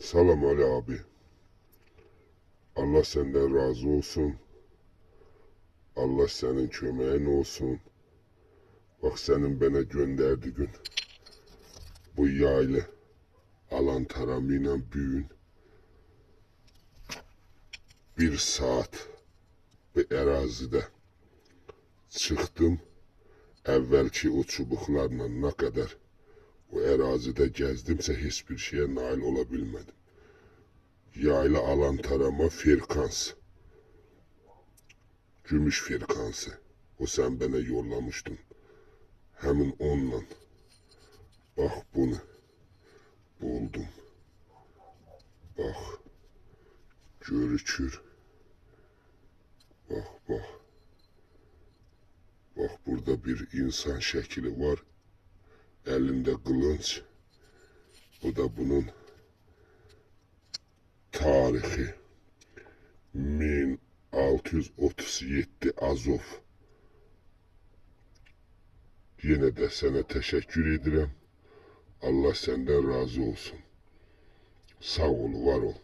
Salam Ali abi. Allah senden razı olsun. Allah senin kömeğin olsun. Bak senin bana gönderdi gün. Bu yaylı alan taramıyla büyün. Bir saat bir erazide çıktım. Evvelki o çubuklarla ne kadar o erazide gezdimse hiçbir şeye nail olabilmedim. Yayla alan tarama firkans. Gümüş firkansı. O sen bana yollamıştın. Hemen onunla. Bak bunu. Buldum. Bak. Görükür. Bak bak. Bak burada bir insan şekli var. Elinde kılınç. Bu da bunun tarihi. 1637 Azov. Yine de sana teşekkür ederim. Allah senden razı olsun. Sağ ol, var ol.